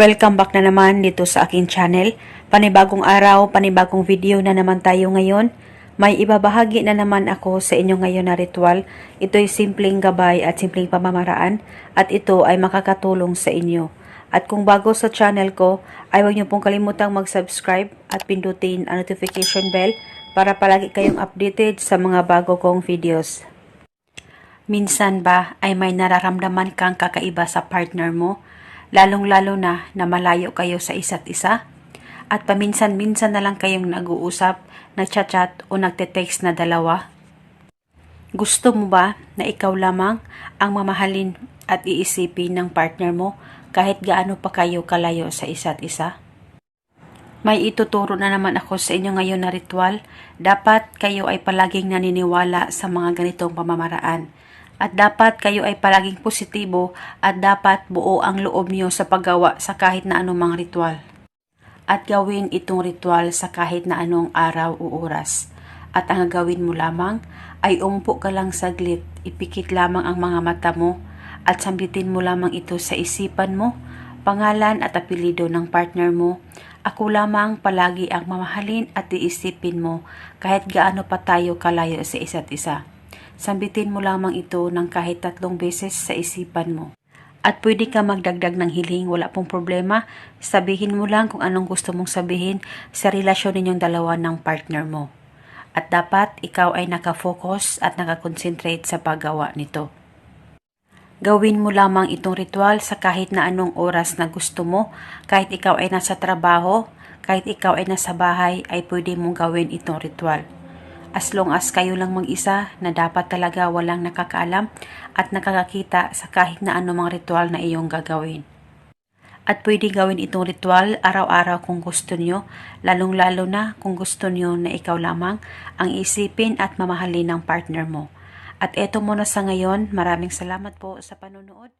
Welcome back na naman dito sa aking channel. Panibagong araw, panibagong video na naman tayo ngayon. May ibabahagi na naman ako sa inyo ngayon na ritual. Ito'y simpleng gabay at simpleng pamamaraan at ito ay makakatulong sa inyo. At kung bago sa channel ko, ay huwag niyo pong kalimutang mag-subscribe at pindutin ang notification bell para palagi kayong updated sa mga bago kong videos. Minsan ba ay may nararamdaman kang kakaiba sa partner mo, lalong-lalo na na malayo kayo sa isa't isa? At paminsan-minsan na lang kayong nag-uusap, nagchat-chat o nagte-text na dalawa? Gusto mo ba na ikaw lamang ang mamahalin at iisipin ng partner mo kahit gaano pa kayo kalayo sa isa't isa? May ituturo na naman ako sa inyo ngayon na ritual. Dapat kayo ay palaging naniniwala sa mga ganitong pamamaraan. At dapat kayo ay palaging positibo at dapat buo ang loob niyo sa paggawa sa kahit na anumang ritual. At gawin itong ritual sa kahit na anong araw o oras. At ang gawin mo lamang ay umpo ka lang saglit, ipikit lamang ang mga mata mo at sambitin mo lamang ito sa isipan mo, pangalan at apelido ng partner mo. Ako lamang palagi ang mamahalin at iisipin mo kahit gaano pa tayo kalayo sa isa't isa. Sambitin mo lamang ito ng kahit tatlong beses sa isipan mo. At pwede ka magdagdag ng hiling, wala pong problema. Sabihin mo lang kung anong gusto mong sabihin sa relasyon ninyong dalawa ng partner mo. At dapat ikaw ay nakafocus at nakakonsentrate sa paggawa nito. Gawin mo lamang itong ritual sa kahit na anong oras na gusto mo, kahit ikaw ay nasa trabaho, kahit ikaw ay nasa bahay, ay pwede mong gawin itong ritual. As long as kayo lang mag-isa na dapat talaga walang nakakaalam at nakakakita sa kahit na anumang ritual na iyong gagawin. At pwede gawin itong ritual araw-araw kung gusto nyo, lalong-lalo na kung gusto nyo na ikaw lamang ang isipin at mamahalin ng partner mo. At eto muna sa ngayon, maraming salamat po sa panonood.